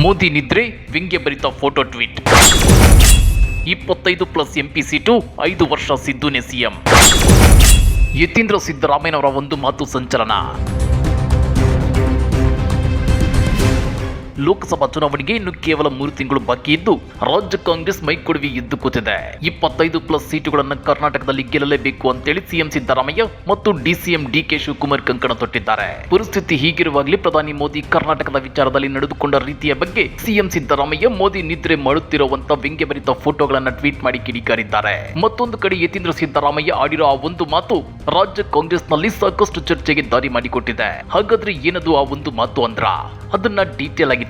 ಮೋದಿ ನಿದ್ರೆ ವ್ಯಂಗ್ಯಭರಿತ photo tweet. ಇಪ್ಪತ್ತೈದು ಪ್ಲಸ್ ಎಂಪಿ ಸೀಟು, ಐದು ವರ್ಷ ಸಿದ್ದುನೆ ಸಿಎಂ ಯತೀಂದ್ರ ಸಿದ್ದರಾಮಯ್ಯನವರ ಒಂದು ಮಾತು ಸಂಚಲನ. ಲೋಕಸಭಾ ಚುನಾವಣೆಗೆ ಇನ್ನು ಕೇವಲ ಮೂರು ತಿಂಗಳು ಬಾಕಿ ಇದ್ದು, ರಾಜ್ಯ ಕಾಂಗ್ರೆಸ್ ಮೈಕೊಡುವಿ ಎದ್ದು ಕೂತಿದೆ. ಇಪ್ಪತ್ತೈದು ಪ್ಲಸ್ ಸೀಟುಗಳನ್ನು ಕರ್ನಾಟಕದಲ್ಲಿ ಗೆಲ್ಲಲೇಬೇಕು ಅಂತೇಳಿ ಸಿಎಂ ಸಿದ್ದರಾಮಯ್ಯ ಮತ್ತು ಡಿಸಿಎಂ ಡಿಕೆ ಶಿವಕುಮಾರ್ ಕಂಕಣ ತೊಟ್ಟಿದ್ದಾರೆ. ಪರಿಸ್ಥಿತಿ ಹೀಗಿರುವಾಗಲೇ ಪ್ರಧಾನಿ ಮೋದಿ ಕರ್ನಾಟಕದ ವಿಚಾರದಲ್ಲಿ ನಡೆದುಕೊಂಡ ರೀತಿಯ ಬಗ್ಗೆ ಸಿಎಂ ಸಿದ್ದರಾಮಯ್ಯ ಮೋದಿ ನಿದ್ರೆ ಮಾಡುತ್ತಿರುವಂತ ವ್ಯಂಗ್ಯಭರಿತ ಫೋಟೋಗಳನ್ನು ಟ್ವೀಟ್ ಮಾಡಿ ಕಿಡಿಕಾರಿದ್ದಾರೆ. ಮತ್ತೊಂದು ಕಡೆ ಯತೀಂದ್ರ ಸಿದ್ದರಾಮಯ್ಯ ಆಡಿರೋ ಆ ಒಂದು ಮಾತು ರಾಜ್ಯ ಕಾಂಗ್ರೆಸ್ನಲ್ಲಿ ಸಾಕಷ್ಟು ಚರ್ಚೆಗೆ ದಾರಿ ಮಾಡಿಕೊಟ್ಟಿದೆ. ಹಾಗಾದ್ರೆ ಏನದು ಆ ಒಂದು ಮಾತು ಅಂದ್ರ? ಅದನ್ನ ಡೀಟೇಲ್ ಆಗಿ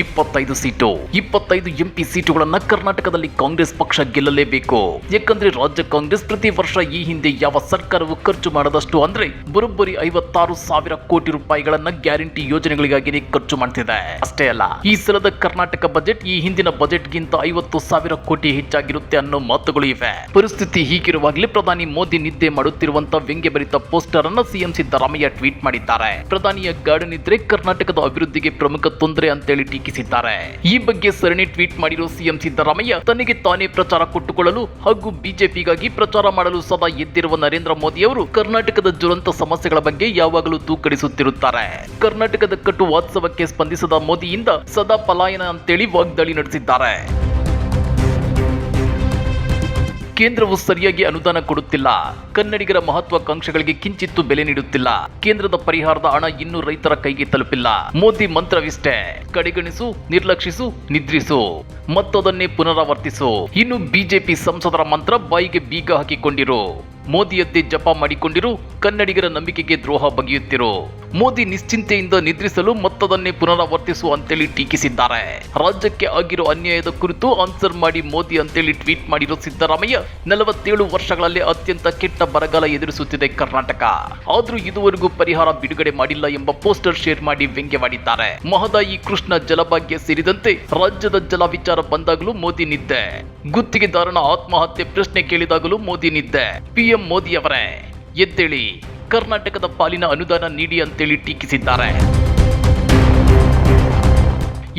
ಇಪ್ಪತ್ತೈದು ಸೀಟು. ಇಪ್ಪತ್ತೈದು ಎಂಪಿ ಸೀಟುಗಳನ್ನ ಕರ್ನಾಟಕದಲ್ಲಿ ಕಾಂಗ್ರೆಸ್ ಪಕ್ಷ ಗೆಲ್ಲಲೇಬೇಕು. ಯಾಕಂದ್ರೆ ರಾಜ್ಯ ಕಾಂಗ್ರೆಸ್ ಪ್ರತಿ ವರ್ಷ ಈ ಹಿಂದೆ ಯಾವ ಸರ್ಕಾರವು ಖರ್ಚು ಮಾಡದಷ್ಟು ಅಂದ್ರೆ ಬರೋಬ್ಬರಿ ಐವತ್ತಾರು ಸಾವಿರ ಕೋಟಿ ರೂಪಾಯಿಗಳನ್ನ ಗ್ಯಾರಂಟಿ ಯೋಜನೆಗಳಿಗಾಗಿನೇ ಖರ್ಚು ಮಾಡ್ತಿದೆ. ಅಷ್ಟೇ ಅಲ್ಲ, ಈ ಸಲದ ಕರ್ನಾಟಕ ಬಜೆಟ್ ಈ ಹಿಂದಿನ ಬಜೆಟ್ಗಿಂತ ಐವತ್ತು ಸಾವಿರ ಕೋಟಿ ಹೆಚ್ಚಾಗಿರುತ್ತೆ ಅನ್ನೋ ಮಾತುಗಳು ಇವೆ. ಪರಿಸ್ಥಿತಿ ಹೀಗಿರುವಾಗಲೇ ಪ್ರಧಾನಿ ಮೋದಿ ನಿದ್ದೆ ಮಾಡುತ್ತಿರುವಂತ ವ್ಯಂಗ್ಯಭರಿತ ಪೋಸ್ಟರ್ ಅನ್ನ ಸಿಎಂ ಸಿದ್ದರಾಮಯ್ಯ ಟ್ವೀಟ್ ಮಾಡಿದ್ದಾರೆ. ಪ್ರಧಾನಿಯ ಗಾರ್ಡನ್ ನಿದ್ರೆ ಕರ್ನಾಟಕದ ಅಭಿವೃದ್ಧಿಗೆ ಪ್ರಮುಖ ತೊಂದರೆ ಅಂತೇಳಿ ಟೀಕಿಸಿದ್ದಾರೆ. ಈ ಬಗ್ಗೆ ಸರಣಿ ಟ್ವೀಟ್ ಮಾಡಿರುವ ಸಿಎಂ ಸಿದ್ದರಾಮಯ್ಯ, ತನಗೆ ತಾನೇ ಪ್ರಚಾರ ಕೊಟ್ಟುಕೊಳ್ಳಲು ಹಾಗೂ ಬಿಜೆಪಿಗಾಗಿ ಪ್ರಚಾರ ಮಾಡಲು ಸದಾ ಎದ್ದಿರುವ ನರೇಂದ್ರ ಮೋದಿ ಅವರು ಕರ್ನಾಟಕದ ಜ್ವಲಂತ ಸಮಸ್ಯೆಗಳ ಬಗ್ಗೆ ಯಾವಾಗಲೂ ತೂಕಡಿಸುತ್ತಿರುತ್ತಾರೆ. ಕರ್ನಾಟಕದ ಕಟು ವಾತ್ಸವಕ್ಕೆ ಸ್ಪಂದಿಸದ ಮೋದಿಯಿಂದ ಸದಾ ಪಲಾಯನ ಅಂತೇಳಿ ವಾಗ್ದಾಳಿ ನಡೆಸಿದ್ದಾರೆ. ಕೇಂದ್ರವು ಸರಿಯಾಗಿ ಅನುದಾನ ಕೊಡುತ್ತಿಲ್ಲ. ಕನ್ನಡಿಗರ ಮಹತ್ವಾಕಾಂಕ್ಷೆಗಳಿಗೆ ಕಿಂಚಿತ್ತು ಬೆಲೆ ನೀಡುತ್ತಿಲ್ಲ. ಕೇಂದ್ರದ ಪರಿಹಾರದ ಹಣ ಇನ್ನೂ ರೈತರ ಕೈಗೆ ತಲುಪಿಲ್ಲ. ಮೋದಿ ಮಂತ್ರವಿಷ್ಟೇ, ಕಡೆಗಣಿಸು, ನಿರ್ಲಕ್ಷಿಸು, ನಿದ್ರಿಸು. ಮತ್ತದನ್ನೇ ಪುನರಾವರ್ತಿಸು. ಇನ್ನು ಬಿಜೆಪಿ ಸಂಸದರ ಮಂತ್ರ ಬಾಯಿಗೆ ಬೀಗ ಹಾಕಿಕೊಂಡಿರು. ಮೋದಿಯದ್ದೇ ಜಪ ಮಾಡಿಕೊಂಡಿರು, ಕನ್ನಡಿಗರ ನಂಬಿಕೆಗೆ ದ್ರೋಹ ಬಗೆಯುತ್ತಿರು. ಮೋದಿ ನಿಶ್ಚಿಂತೆಯಿಂದ ನಿದ್ರಿಸಲು ಮತ್ತದನ್ನೇ ಪುನರಾವರ್ತಿಸು ಅಂತೇಳಿ ಟೀಕಿಸಿದ್ದಾರೆ. ರಾಜ್ಯಕ್ಕೆ ಆಗಿರೋ ಅನ್ಯಾಯದ ಕುರಿತು ಆನ್ಸರ್ ಮಾಡಿ ಮೋದಿ ಅಂತೇಳಿ ಟ್ವೀಟ್ ಮಾಡಿರೋ ಸಿದ್ದರಾಮಯ್ಯ, ನಲವತ್ತೇಳು ವರ್ಷಗಳಲ್ಲಿ ಅತ್ಯಂತ ಕೆಟ್ಟ ಬರಗಾಲ ಎದುರಿಸುತ್ತಿದೆ ಕರ್ನಾಟಕ. ಆದ್ರೂ ಇದುವರೆಗೂ ಪರಿಹಾರ ಬಿಡುಗಡೆ ಮಾಡಿಲ್ಲ ಎಂಬ ಪೋಸ್ಟರ್ ಶೇರ್ ಮಾಡಿ ವ್ಯಂಗ್ಯವಾಡಿದ್ದಾರೆ. ಮಹದಾಯಿ ಕೃಷ್ಣ ಜಲಭಾಗ್ಯ ಸೇರಿದಂತೆ ರಾಜ್ಯದ ಜಲ ವಿಚಾರ ಬಂದಾಗಲೂ ಮೋದಿ ನಿದ್ದೆ. ಗುತ್ತಿಗೆದಾರನ ಆತ್ಮಹತ್ಯೆ ಪ್ರಶ್ನೆ ಕೇಳಿದಾಗಲೂ ಮೋದಿ ನಿದ್ದೆ. ಪಿಎಂ ಮೋದಿ ಅವರೇ ಎದ್ದೇಳಿ. ಕರ್ನಾಟಕದ ಪಾಲಿನ ಅನುದಾನ ನೀಡಿ ಅಂತೇಳಿ ಟೀಕಿಸಿದ್ದಾರೆ.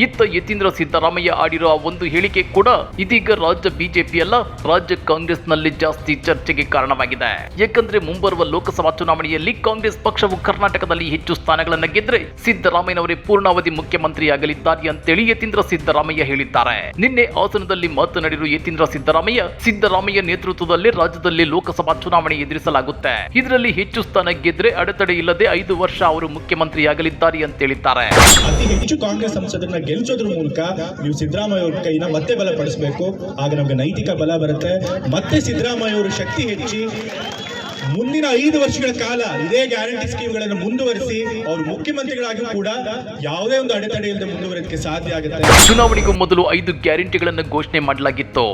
ಇತ್ತ ಯತೀಂದ್ರ ಸಿದ್ದರಾಮಯ್ಯ ಆಡಿರೋ ಒಂದು ಹೇಳಿಕೆ ಕೂಡ ಇದೀಗ ರಾಜ್ಯ ಬಿಜೆಪಿ ಅಲ್ಲ, ರಾಜ್ಯ ಕಾಂಗ್ರೆಸ್ನಲ್ಲಿ ಜಾಸ್ತಿ ಚರ್ಚೆಗೆ ಕಾರಣವಾಗಿದೆ. ಯಾಕಂದ್ರೆ ಮುಂಬರುವ ಲೋಕಸಭಾ ಚುನಾವಣೆಯಲ್ಲಿ ಕಾಂಗ್ರೆಸ್ ಪಕ್ಷವು ಕರ್ನಾಟಕದಲ್ಲಿ ಹೆಚ್ಚು ಸ್ಥಾನಗಳನ್ನು ಗೆದ್ರೆ ಸಿದ್ದರಾಮಯ್ಯನವರೇ ಪೂರ್ಣಾವಧಿ ಮುಖ್ಯಮಂತ್ರಿಯಾಗಲಿದ್ದಾರೆ ಅಂತೇಳಿ ಯತೀಂದ್ರ ಸಿದ್ದರಾಮಯ್ಯ ಹೇಳಿದ್ದಾರೆ. ನಿನ್ನೆ ಹಾಸನದಲ್ಲಿ ಮಾತನಾಡಿರುವ ಯತೀಂದ್ರ ಸಿದ್ದರಾಮಯ್ಯ ಸಿದ್ದರಾಮಯ್ಯ ನೇತೃತ್ವದಲ್ಲಿ ರಾಜ್ಯದಲ್ಲಿ ಲೋಕಸಭಾ ಚುನಾವಣೆ ಎದುರಿಸಲಾಗುತ್ತೆ. ಇದರಲ್ಲಿ ಹೆಚ್ಚು ಸ್ಥಾನ ಗೆದ್ರೆ ಅಡೆತಡೆ ಇಲ್ಲದೆ ಐದು ವರ್ಷ ಅವರು ಮುಖ್ಯಮಂತ್ರಿಯಾಗಲಿದ್ದಾರೆ ಅಂತ ಹೇಳಿದ್ದಾರೆ. ಅತಿ ಹೆಚ್ಚು ಕಾಂಗ್ರೆಸ್ ಸಂಸದರನ್ನ ಗೆಲ್ಲಿಸೋದ್ರ ಮೂಲಕ ನೀವು ಸಿದ್ದರಾಮಯ್ಯ ಅವ್ರ ಕೈನ ಮತ್ತೆ ಬಲಪಡಿಸಬೇಕು. ಆಗ ನಮ್ಗೆ ನೈತಿಕ ಬಲ ಬರುತ್ತೆ. ಮತ್ತೆ ಸಿದ್ದರಾಮಯ್ಯ ಅವರು ಶಕ್ತಿ ಹೆಚ್ಚಿ ಮುಂದಿನ ಐದು ವರ್ಷಗಳ ಕಾಲ ಇದೇ ಗ್ಯಾರಂಟಿ ಸ್ಕೀಮ್ಗಳನ್ನು ಮುಂದುವರಿಸಿ ಅವರು ಮುಖ್ಯಮಂತ್ರಿಗಳಾಗಿ ಕೂಡ ಯಾವುದೇ ಒಂದು ಅಡೆತಡೆ ಇಲ್ಲದೆ ಸಾಧ್ಯ ಆಗುತ್ತೆ. ಚುನಾವಣೆಗೂ ಮೊದಲು ಐದು ಗ್ಯಾರಂಟಿಗಳನ್ನು ಘೋಷಣೆ ಮಾಡಲಾಗಿತ್ತು.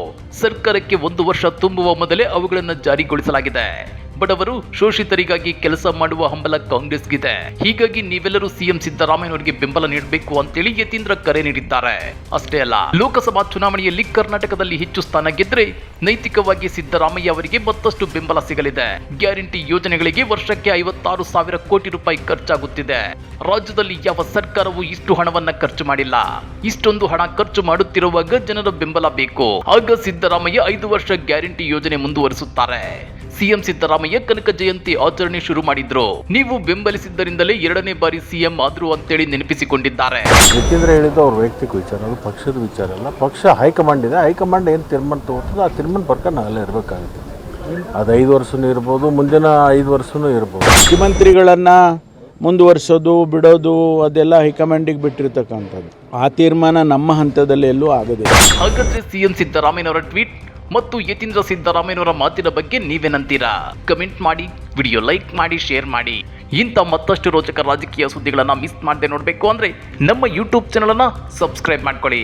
ಸರ್ಕಾರಕ್ಕೆ ಒಂದು ವರ್ಷ ತುಂಬುವ ಮೊದಲೇ ಅವುಗಳನ್ನು ಜಾರಿಗೊಳಿಸಲಾಗಿದೆ. ಬಡವರು ಶೋಷಿತರಿಗಾಗಿ ಕೆಲಸ ಮಾಡುವ ಹಂಬಲ ಕಾಂಗ್ರೆಸ್ಗಿದೆ. ಹೀಗಾಗಿ ನೀವೆಲ್ಲರೂ ಸಿಎಂ ಸಿದ್ದರಾಮಯ್ಯನವರಿಗೆ ಬೆಂಬಲ ನೀಡಬೇಕು ಅಂತೇಳಿ ಯತೀಂದ್ರ ಕರೆ ನೀಡಿದ್ದಾರೆ. ಅಷ್ಟೇ ಅಲ್ಲ, ಲೋಕಸಭಾ ಚುನಾವಣೆಯಲ್ಲಿ ಕರ್ನಾಟಕದಲ್ಲಿ ಹೆಚ್ಚು ಸ್ಥಾನ ಗೆದ್ರೆ ನೈತಿಕವಾಗಿ ಸಿದ್ದರಾಮಯ್ಯ ಅವರಿಗೆ ಮತ್ತಷ್ಟು ಬೆಂಬಲ ಸಿಗಲಿದೆ. ಗ್ಯಾರಂಟಿ ಯೋಜನೆಗಳಿಗೆ ವರ್ಷಕ್ಕೆ ಐವತ್ತಾರು ಸಾವಿರ ಕೋಟಿ ರೂಪಾಯಿ ಖರ್ಚಾಗುತ್ತಿದೆ. ರಾಜ್ಯದಲ್ಲಿ ಯಾವ ಸರ್ಕಾರವೂ ಇಷ್ಟು ಹಣವನ್ನ ಖರ್ಚು ಮಾಡಿಲ್ಲ. ಇಷ್ಟೊಂದು ಹಣ ಖರ್ಚು ಮಾಡುತ್ತಿರುವಾಗ ಜನರ ಬೆಂಬಲ ಬೇಕು. ಆಗ ಸಿದ್ದರಾಮಯ್ಯ ಐದು ವರ್ಷ ಗ್ಯಾರಂಟಿ ಯೋಜನೆ ಮುಂದುವರಿಸುತ್ತಾರೆ. ಸಿಎಂ ಸಿದ್ದರಾಮಯ್ಯ ಕನಕ ಜಯಂತಿ ಆಚರಣೆ ಶುರು ಮಾಡಿದ್ರು. ನೀವು ಬೆಂಬಲಿಸಿದ್ದರಿಂದಲೇ ಎರಡನೇ ಬಾರಿ ಸಿಎಂ ಆದ್ರು ಅಂತೇಳಿ ನೆನಪಿಸಿಕೊಂಡಿದ್ದಾರೆ. ಯಾಕೆಂದ್ರೆ ಹೇಳಿದ್ದು ಅವ್ರ ವೈಯಕ್ತಿಕ ವಿಚಾರ ಅದು ಪಕ್ಷದ ವಿಚಾರ ಅಲ್ಲ. ಪಕ್ಷ ಹೈಕಮಾಂಡ್ ಇದೆ. ಹೈಕಮಾಂಡ್ ಏನು ತೀರ್ಮಾನ ತಗೋತದೆ ಆ ತೀರ್ಮಾನ ಪ್ರಕಾರ ನಾವೆಲ್ಲ ಇರಬೇಕಾಗುತ್ತೆ. ಅದು ಐದು ವರ್ಷನೂ ಇರ್ಬೋದು ಮುಂದಿನ ಐದು ವರ್ಷನೂ ಇರ್ಬೋದು. ಮುಖ್ಯಮಂತ್ರಿಗಳನ್ನು ಮುಂದುವರಿಸೋದು ಬಿಡೋದು ಅದೆಲ್ಲ ಹೈಕಮಾಂಡಿಗೆ ಬಿಟ್ಟಿರ್ತಕ್ಕಂಥದ್ದು. ಆ ತೀರ್ಮಾನ ನಮ್ಮ ಹಂತದಲ್ಲಿ ಎಲ್ಲೂ ಆಗೋದಿಲ್ಲ ಹಾಗಾದ್ರೆ ಸಿಎಂ ಸಿದ್ದರಾಮಯ್ಯನವರ ಟ್ವೀಟ್ ಮತ್ತು ಯತೀಂದ್ರ ಸಿದ್ದರಾಮಯ್ಯನವರ ಮಾತಿನ ಬಗ್ಗೆ ನೀವೇನಂತೀರಾ ಕಮೆಂಟ್ ಮಾಡಿ ವಿಡಿಯೋ ಲೈಕ್ ಮಾಡಿ ಶೇರ್ ಮಾಡಿ. ಇಂಥ ಮತ್ತಷ್ಟು ರೋಚಕ ರಾಜಕೀಯ ಸುದ್ದಿಗಳನ್ನು ಮಿಸ್ ಮಾಡದೆ ನೋಡಬೇಕು ಅಂದರೆ ನಮ್ಮ ಯೂಟ್ಯೂಬ್ ಚಾನಲನ್ನು ಸಬ್ಸ್ಕ್ರೈಬ್ ಮಾಡ್ಕೊಳ್ಳಿ.